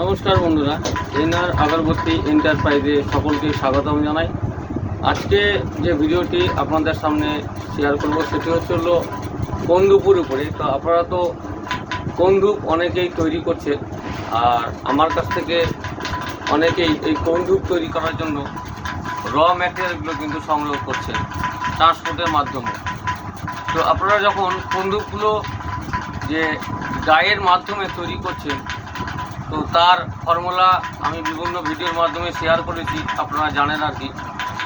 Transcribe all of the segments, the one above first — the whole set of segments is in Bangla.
নমস্কার বন্ধুরা, এনআর আগরবতী এন্টারপ্রাইজে সকলকে স্বাগতম জানাই। আজকে যে ভিডিওটি আপনাদের সামনে শেয়ার করব সেটি হচ্ছে হলো কন্দুপুর উপরে। তো আপনারা তো কন্দুপ অনেকেই তৈরি করছে, আর আমার কাছ থেকে অনেকেই এই কন্দুপ তৈরি করার জন্য র ম্যাটেরিয়ালগুলো কিন্তু সংগ্রহ করছে ট্রান্সপোর্টের মাধ্যমে। তো আপনারা যখন কন্দুকগুলো যে গায়ের মাধ্যমে তৈরি করছেন তো তার ফর্মুলা আমি বিভিন্ন ভিডিওর মাধ্যমে শেয়ার করেছি, আপনারা জানেন আর কি।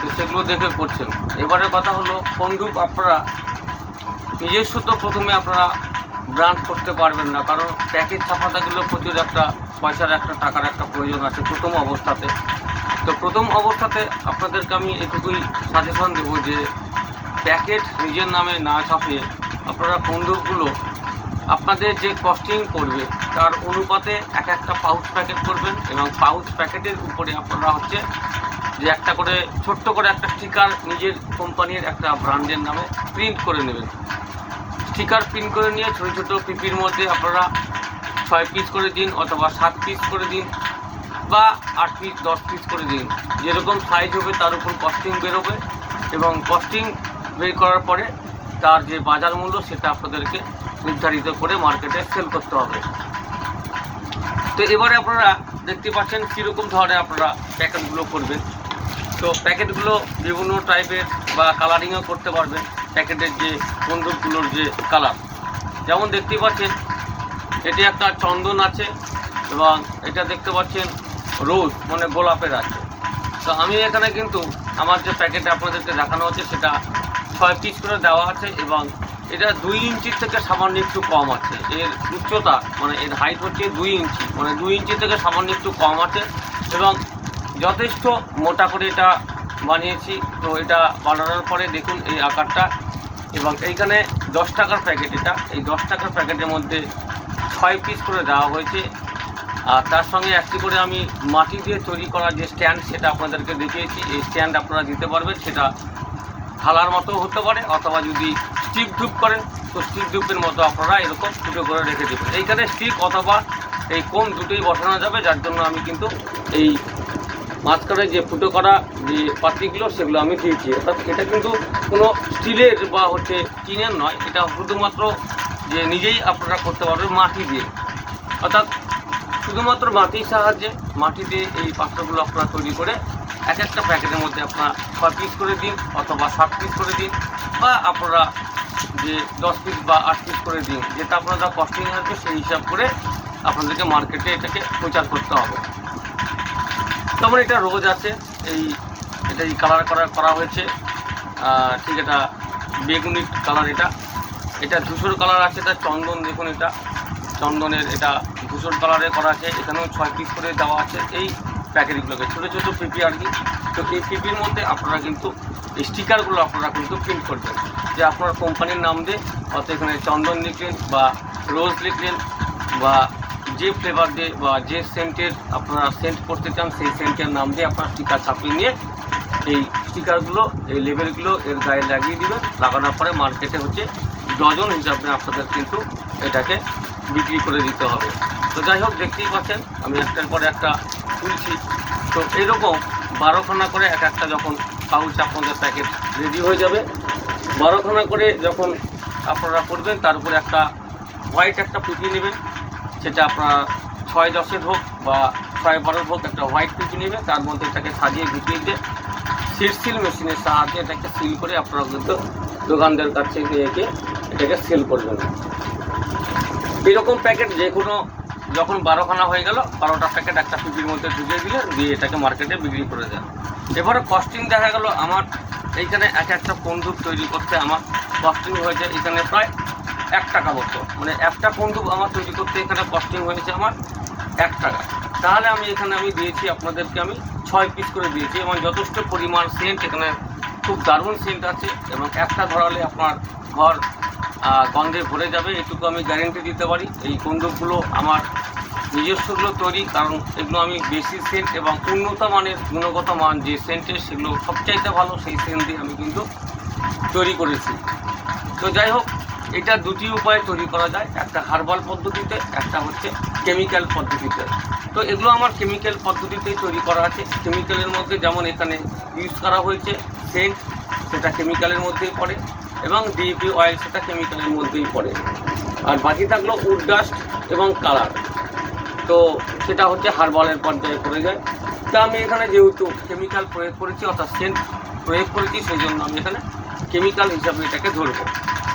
তো সেগুলো দেখে করছেন। এবারে কথা হলো কন্দুক আপনারা নিজস্ব তো প্রথমে আপনারা ব্রান্ড করতে পারবেন না, কারণ প্যাকেট ছাপাতাগুলো প্রচুর একটা পয়সার একটা টাকার একটা প্রয়োজন আছে প্রথম অবস্থাতে। তো প্রথম অবস্থাতে আপনাদেরকে আমি এটুকুই সাজেশন দেবো যে প্যাকেট নিজের নামে না ছাপিয়ে আপনারা কন্দুকগুলো আপনাদের যে কস্টিং পড়বে তার অনুপাতে এক একটা পাউচ প্যাকেট করবেন এবং পাউচ প্যাকেটের উপরে আপনারা হচ্ছে যে একটা করে, ছোট্ট করে একটা স্টিকার নিজের কোম্পানির একটা ব্র্যান্ডের নামে প্রিন্ট করে নেবেন। স্টিকার প্রিন্ট করে নিয়ে ছোটো ছোটো পিপির মধ্যে আপনারা ছয় পিস করে দিন অথবা সাত পিস করে দিন বা আট পিস দশ পিস করে দিন। যেরকম সাইজ হবে তার উপর কস্টিং বেরোবে এবং কস্টিং বের করার পরে তার যে বাজার মূল্য সেটা আপনাদেরকে নির্ধারিত করে মার্কেটে সেল করতে হবে। তো এবারে আপনারা দেখতে পাচ্ছেন কীরকম ধরনের আপনারা প্যাকেটগুলো করবেন। তো প্যাকেটগুলো বিভিন্ন টাইপের বা কালারিংও করতে পারবেন, প্যাকেটের যে বন্দুকগুলোর যে কালার যেমন দেখতে পাচ্ছেন, এটি একটা চন্দন আছে এবং এটা দেখতে পাচ্ছেন রোজ মানে গোলাপের আছে। তো আমি এখানে কিন্তু আমার যে প্যাকেটে আপনাদেরকে দেখানো হচ্ছে, সেটা ছয় পিস করে দেওয়া আছে এবং এটা দুই ইঞ্চির থেকে সামান্য একটু কম আছে। এর উচ্চতা মানে এর হাইট হচ্ছে দুই ইঞ্চি মানে দুই ইঞ্চি থেকে সামান্য একটু কম আছে। এবং যথেষ্ট মোটা করে এটা বানিয়েছি, তো এটা বানানোর পরে দেখুন এই আকারটা। এবং এইখানে দশ টাকার প্যাকেট এটা। এই দশ টাকার প্যাকেটের মধ্যে ছয় পিস করে দেওয়া হয়েছে। আর তার সঙ্গে একটি করে আমি মাটি দিয়ে তৈরি করা যে স্ট্যান্ড সেটা আপনাদেরকে দেখিয়েছি। এই স্ট্যান্ড আপনারা দিতে পারবেন, সেটা থালার মতো হতে পারে, অথবা যদি স্টিক ধূপ করেন, তো স্টিক ধূপের মতো আপনারা এরকম ফুটো করে রেখে দেবেন। এইখানে স্টিক অথবা এই কোন দুটোই বসানো যাবে, যার জন্য আমি কিন্তু এই মাঝখানে যে ফুটো করা যে পাত্রিগুলো সেগুলো আমি দিয়েছি। অর্থাৎ এটা কিন্তু কোনো স্টিলের বা হচ্ছে টিনের নয়, এটা শুধুমাত্র যে নিজেই আপনারা করতে পারবেন মাটি দিয়ে। অর্থাৎ শুধুমাত্র মাটির সাহায্যে মাটি দিয়ে এই পাত্রগুলো আপনারা তৈরি করে এক একটা প্যাকেটের মধ্যে আপনার ছয় পিস করে দিন অথবা সাত পিস করে দিন বা আপনারা যে দশ পিস বা আট পিস করে দিন, যেটা আপনারা কস্টিং আসবে সেই হিসাব করে আপনাদেরকে মার্কেটে এটাকে প্রচার করতে হবে। যেমন এটা রোজ আছে, এই এটা এই কালার করা করা হয়েছে। ঠিক এটা বেগুনি কালার এটা। এটা ধূসর কালার আছে, এটা চন্দন দেখুন এটা। চন্দনের এটা ধূসর কালারে করা আছে। এখানেও ছয় পিস করে দেওয়া আছে। এই প্যাকেটগুলোকে, ছোটো ছোটো পিপি আর কি। তো এই পিপির মধ্যে আপনারা কিন্তু এই স্টিকারগুলো আপনারা কিন্তু প্রিন্ট করবেন। যে আপনার কোম্পানির নাম দিয়ে অত এখানে চন্দন লিখলেন বা রোজ লিখলেন বা যে ফ্লেভার দিয়ে বা যে সেন্টের আপনারা সেন্ট করতে চান, সেই সেন্টের নাম দিয়ে আপনার স্টিকার ছাপিয়ে নিয়ে এই স্টিকারগুলো, এই লেবেলগুলো এর গায়ে লাগিয়ে দিবেন। লাগানোর পরে মার্কেটে হচ্ছে ডজন হিসাবে আপনাদের কিন্তু এটাকে বিক্রি করে দিতে হবে। তো যাই হোক, দেখতেই পাচ্ছেন, আমি একটার পরে একটা তুলছি। তো এইরকম বারোখানা করে এক একটা যখন পাউচ আপনাদের প্যাকেট রেডি হয়ে যাবে, বারোখানা করে যখন আপনারা করবেন, তার উপরে একটা হোয়াইট একটা পিপি নেবেন। সেটা আপনার ছয় দশের হোক বা ছয় বারোর হোক, একটা হোয়াইট পিপি নেবে তার মধ্যে এটাকে সাজিয়ে গুটিয়ে দিয়ে সিল সিল মেশিনের সাহায্যে এটাকে সিল করে আপনারা কিন্তু দোকানদের কাছে নিয়ে গিয়ে এটাকে সেল করবেন। এরকম প্যাকেট যে কোনো যখন বারোখানা হয়ে গেল, বারোটা প্যাকেট একটা পিপির মধ্যে ঢুকিয়ে দিলে, দিয়ে এটাকে মার্কেটে বিক্রি করে দেন। এবারে কস্টিং দেখা গেল, আমার এইখানে এক একটা বন্দুক তৈরি করতে আমার কস্টিং হয়েছে এখানে প্রায় এক টাকা মতো। মানে একটা বন্দুক আমার তৈরি করতে এখানে কস্টিং হয়েছে আমার এক টাকা। তাহলে আমি এখানে আমি দিয়েছি, আপনাদেরকে আমি ছয় পিস করে দিয়েছি। এবং যথেষ্ট পরিমাণ সেন্ট এখানে খুব দারুণ সেন্ট আছে। এবং একটা ধরালে আপনার ঘর গন্ধে ভরে যাবে, এটুকু আমি গ্যারেন্টি দিতে পারি। এই বন্দুকগুলো আমার নিজস্বগুলো তৈরি, কারণ এগুলো আমি বেশি সেন্ট এবং উন্নত মানের, গুণগত মান যে সেন্টের সেগুলো সবচাইতে ভালো, সেই সেন্ট দিয়ে আমি কিন্তু তৈরি করেছি। তো যাই হোক, এটা দুটি উপায়ে তৈরি করা যায়। একটা হার্বাল পদ্ধতিতে, একটা হচ্ছে কেমিক্যাল পদ্ধতিতে। তো এগুলো আমার কেমিক্যাল পদ্ধতিতেই তৈরি করা আছে। কেমিক্যালের মধ্যে যেমন এখানে ইউজ করা হয়েছে সেন্ট সেটা কেমিক্যালের মধ্যেই পড়ে। এবং ডিপি অয়েল সেটা কেমিক্যালের মধ্যেই পড়ে। আর বাকি থাকল উড ডাস্ট এবং কালার তো সেটা হচ্ছে হার্বালের পর্যায়ে পড়ে যায়। তা আমি এখানে যেহেতু কেমিক্যাল প্রয়োগ করেছি, অর্থাৎ সেন্ট প্রয়োগ করেছি সেই জন্য আমি এখানে কেমিক্যাল হিসাবে এটাকে ধরবো।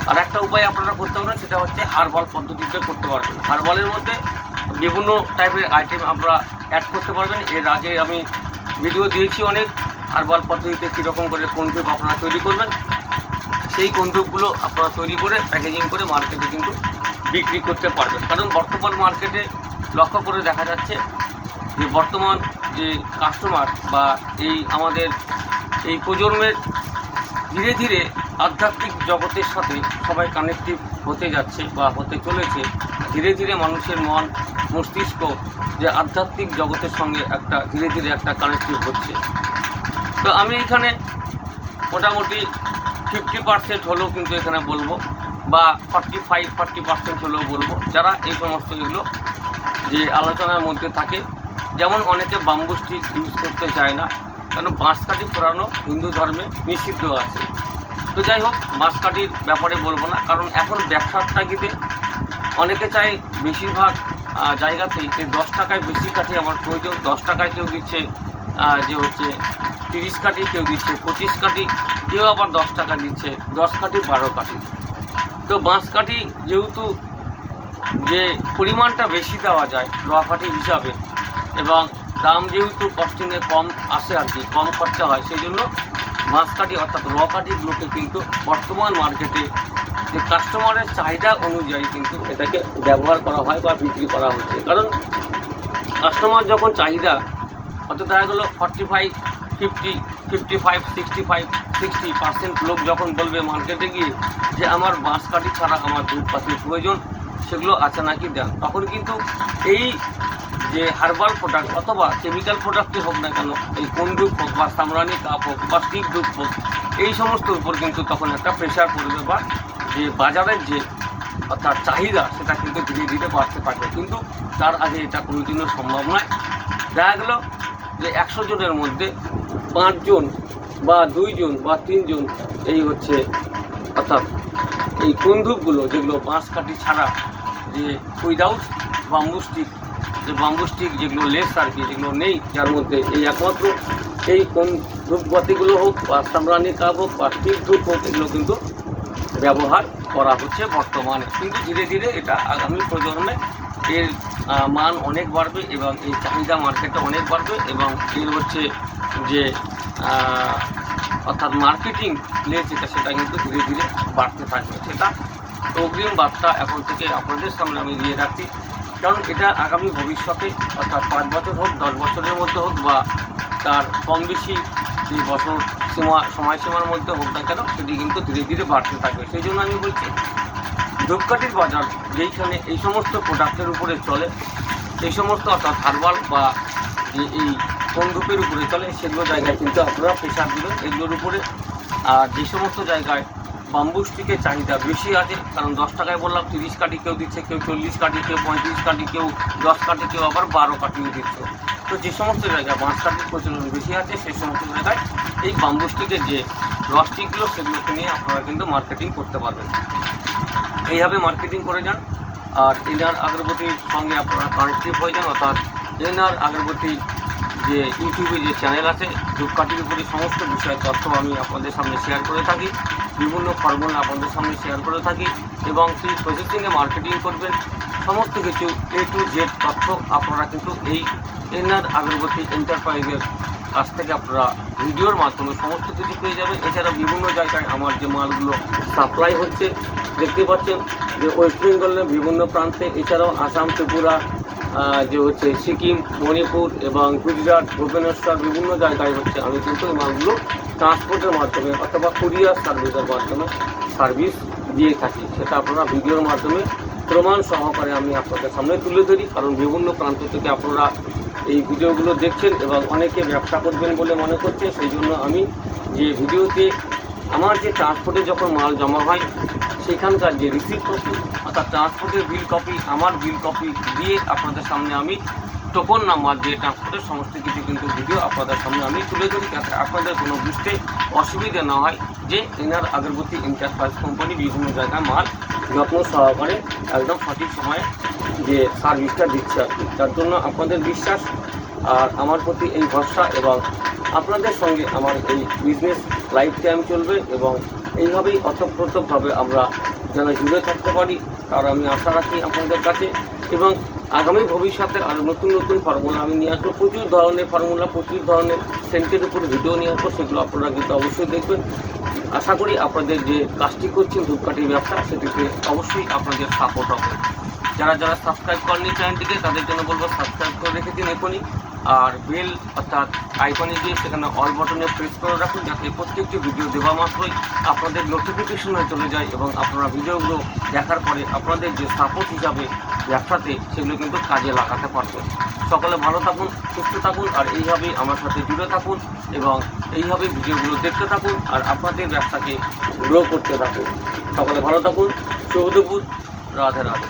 আর একটা উপায় আপনারা করতে পারবেন সেটা হচ্ছে হার্বাল পদ্ধতিতে করতে পারবেন। হার্বালের মধ্যে বিভিন্ন টাইপের আইটেম আপনারা অ্যাড করতে পারবেন। এর আগে আমি ভিডিও দিয়েছি অনেক। হার্বাল পদ্ধতিতে কীরকম করে কোন আপনারা তৈরি করবেন সেই কোন ধূপগুলো আপনারা তৈরি করে প্যাকেজিং করে মার্কেটে কিন্তু বিক্রি করতে পারবেন। কারণ বর্তমান মার্কেটে লক্ষ্য করে দেখা যাচ্ছে যে বর্তমান যে কাস্টমার বা এই আমাদের এই প্রজন্মের ধীরে ধীরে আধ্যাত্মিক জগতের সাথে সবাই কানেক্টিভ হতে যাচ্ছে বা হতে চলেছে, ধীরে ধীরে মানুষের মন, মস্তিষ্ক যে আধ্যাত্মিক জগতের সঙ্গে একটা ধীরে ধীরে একটা কানেক্টিভ হচ্ছে। তো আমি এখানে মোটামুটি ফিফটি পার্সেন্ট হলেও কিন্তু এখানে বলব, বা ফর্টি ফাইভ ফর্টি পার্সেন্ট হলেও বলব, যারা এই সমস্ত এগুলো যে আলোচনার মধ্যে থাকে, যেমন অনেকে বাম্বু স্টিক ইউজ করতে চায় না, কেন বাঁশ কাঠি পোড়ানো হিন্দু ধর্মে নিষিদ্ধ আছে। তো যাই হোক বাঁশ কাঠির ব্যাপারে বলব না, কারণ এখন ব্যবসার তাগিদে অনেকে চাই বেশিরভাগ জায়গাতেই যে দশ টাকায় বেশি কাঠি, আমার প্রয়োজন, দশ টাকায় কেউ দিচ্ছে যে হচ্ছে তিরিশ কাঠি কেউ দিচ্ছে, পঁচিশ কাঠি, কেউ আবার দশ টাকা দিচ্ছে, দশ কাঠি, বারো কাঠি। তো বাঁশ কাঠি যেহেতু যে পরিমাণটা বেশি দেওয়া যায় কাঠি হিসাবে, এবং দাম যেহেতু কস্টিংয়ে কম আসে আর কি, কম খরচা হয়, সেই জন্য বাঁশ কাঠি অর্থাৎ কাঠিগুলোকে কিন্তু বর্তমান মার্কেটে যে কাস্টমারের চাহিদা অনুযায়ী কিন্তু এটাকে ব্যবহার করা হয় বা বিক্রি করা হচ্ছে। কারণ কাস্টমার যখন চাহিদা অত দেখা গেলো forty five fifty fifty five sixty five sixty percent লোক যখন বলবে মার্কেটে গিয়ে যে আমার বাঁশ কাঠি ছাড়া আমার ধূপপাতির প্রয়োজন, সেগুলো আছে নাকি দেন। তখন কিন্তু এই যে হার্বাল প্রোডাক্ট অথবা কেমিক্যাল প্রোডাক্টই হোক না কেন, এই কোন ধূপ হোক বা সামরানি কাপ হোক বা স্টিক ধূপ হোক, এই সমস্ত উপর কিন্তু তখন একটা প্রেশার পড়বে বা যে বাজারের যে অর্থাৎ চাহিদা, সেটা কিন্তু ধীরে ধীরে বাড়তে পারবে কিন্তু তার আগে এটা কোনোদিনও সম্ভব নয়। দেখা গেল যে একশো জনের মধ্যে পাঁচজন বা দুইজন বা তিনজন এই হচ্ছে অর্থাৎ এই বন্দুকগুলো যেগুলো বাঁশ কাঠি ছাড়া যে উইদাউট বাম্বু স্টিক যে বাম্বু স্টিক যেগুলো লেস আর কি যেগুলো নেই, যার মধ্যে এই একমাত্র এই কোন ধূপবাতিগুলো হোক বা সামরানি কাপ হোক বা স্টিক ধূপ হোক, এগুলো কিন্তু ব্যবহার করা হচ্ছে বর্তমানে। কিন্তু ধীরে ধীরে এটা আগামী প্রজন্মে এর মান অনেক বাড়বে এবং এই চাহিদা মার্কেটটা অনেক বাড়বে এবং এর হচ্ছে যে অর্থাৎ মার্কেটিং প্লেস যেটা, সেটা কিন্তু ধীরে ধীরে বাড়তে থাকবে। সেটা অগ্রিম বার্তা এখন থেকে আপনাদের সামনে আমি দিয়ে রাখছি। কারণ এটা আগামী ভবিষ্যতে, অর্থাৎ পাঁচ বছর হোক, দশ বছরের মধ্যে হোক বা তার কম বেশি যে বছর সীমা, সময়সীমার মধ্যে হোক না কেন, সেটি কিন্তু ধীরে ধীরে বাড়তে থাকবে। সেই জন্য আমি বলছি ধূপকাঠির বাজার, যেইখানে এই সমস্ত প্রোডাক্টের উপরে চলে, এই সমস্ত অর্থাৎ হার্বাল বা এই কোন ধূপের উপরে চলে, সেগুলো জায়গায় কিন্তু আপনারা প্রেশার দিবেন। এগুলোর উপরে, আর যে সমস্ত জায়গায় বাম্বু স্টিকের চাহিদা বেশি আছে, কারণ দশ টাকায় বললাম, তিরিশ কাঠি কেউ দিচ্ছে, কেউ চল্লিশ কাঠি, কেউ পঁয়ত্রিশ কাঠি, কেউ দশ কাঠি, কেউ আবার বারো কাঠিও দিচ্ছে। তো যে সমস্ত জায়গায় বাঁশ কাঠির প্রচলন বেশি আছে, সেই সমস্ত জায়গায় এই বাম্বু স্টিকের যে রসটিকগুলো সেগুলোকে নিয়ে আপনারা কিন্তু মার্কেটিং করতে পারবেন। এইভাবে মার্কেটিং করে যান। আর এনার আগরবতীর সঙ্গে আপনারা কানেক্টিভ হয়ে যান, অর্থাৎ এনার আগরবতী যে ইউটিউবে যে চ্যানেল আছে ধূপকাঠির উপরে সমস্ত বিষয় তথ্য আমি আপনাদের সামনে শেয়ার করে থাকি, বিভিন্ন ফর্মুলা আপনাদের সামনে শেয়ার করে থাকি এবং সেই প্রসেসিংয়ে মার্কেটিং করবেন, সমস্ত কিছু এ টু জেড তথ্য আপনারা কিন্তু এই এনার আগরবতী এন্টারপ্রাইজের কাছ থেকে আপনারা ভিডিওর মাধ্যমে সমস্ত কিছু পেয়ে যাবেন। এছাড়া বিভিন্ন জায়গায় আমার যে মালগুলো সাপ্লাই হচ্ছে দেখতে পাচ্ছেন যে ওয়েস্ট বেঙ্গলের বিভিন্ন প্রান্তে, এছাড়াও আসাম, ত্রিপুরা যে হচ্ছে সিকিম, মণিপুর এবং গুজরাট, ভুবনেশ্বর, বিভিন্ন জায়গায় হচ্ছে আমি কিন্তু এই মালগুলো ট্রান্সপোর্টের মাধ্যমে অথবা কুরিয়ার সার্ভিসের মাধ্যমে সার্ভিস দিয়ে থাকি। সেটা আপনারা ভিডিওর মাধ্যমে প্রমাণ সহকারে আমি আপনাদের সামনে তুলে ধরি, কারণ বিভিন্ন প্রান্ত থেকে আপনারা এই ভিডিওগুলো দেখছেন এবং অনেকে ব্যবসা করবেন বলে মনে করছে সেই জন্য আমি যে ভিডিওতে আমার যে ট্রান্সপোর্টে যখন মাল জমা হয় সেখানকার যে রিসিপ্ট কপি অর্থাৎ ট্রান্সপোর্টের বিল কপি আমার বিল কপি দিয়ে আপনাদের সামনে আমি টোকন নাম্বার দিয়ে ট্রান্সপোর্টের সমস্ত কিছু কিন্তু ভিডিও আপনাদের সামনে আমি তুলে ধরি যাতে আপনাদের কোনো বুঝতে অসুবিধা না হয় যে এনার আগরবতী এন্টারপ্রাইজ কোম্পানি বিভিন্ন জায়গায় মাল যত্ন সহকারে একদম সঠিক সময়ে যে সার্ভিসটা দিচ্ছে আর তার জন্য আপনাদের বিশ্বাস আর আমার প্রতি এই ভরসা এবং আপনাদের সঙ্গে আমার এই বিজনেস লাইফ টাইম চলবে এবং এইভাবেই অতপ্রতভাবে আমরা যেন জুড়ে থাকতে পারি তার আমি আশা রাখি আপনাদের কাছে। এবং আগামী ভবিষ্যতে আরও নতুন নতুন ফর্মুলা আমি নিয়ে আসব। প্রচুর ধরনের ফর্মুলা প্রচুর ধরনের সেন্টের উপর ভিডিও নিয়ে আসব, সেগুলো আপনারা কিন্তু অবশ্যই দেখবেন। আশা করি আপনাদের যে কাজটি করছেন ধূপকাঠির ব্যবসা, সেটিতে অবশ্যই আপনাদের সাপোর্ট হবে। যারা যারা সাবস্ক্রাইব করেনি চ্যানেলটিকে তাদের জন্য বলব সাবস্ক্রাইব করে রেখে দিন এখনই। আর বেল অর্থাৎ আইকনে দিয়ে সেখানে অল বটনে প্রেস করে রাখুন, যাতে প্রত্যেকটি ভিডিও দেওয়া মাত্রই আপনাদের নোটিফিকেশন হয়ে চলে যায় এবং আপনারা ভিডিওগুলো দেখার পরে আপনাদের যে সাপোর্ট হিসাবে ব্যবসাতে সেগুলো কিন্তু কাজে লাগাতে পারবেন। সকলে ভালো থাকুন, সুস্থ থাকুন, আর এইভাবেই আমার সাথে জুড়ে থাকুন এবং এইভাবে ভিডিওগুলো দেখতে থাকুন আর আপনাদের ব্যবসাকে গ্রো করতে থাকুন। সকলে ভালো থাকুন, শুভ দুপুর, রাধে রাধে।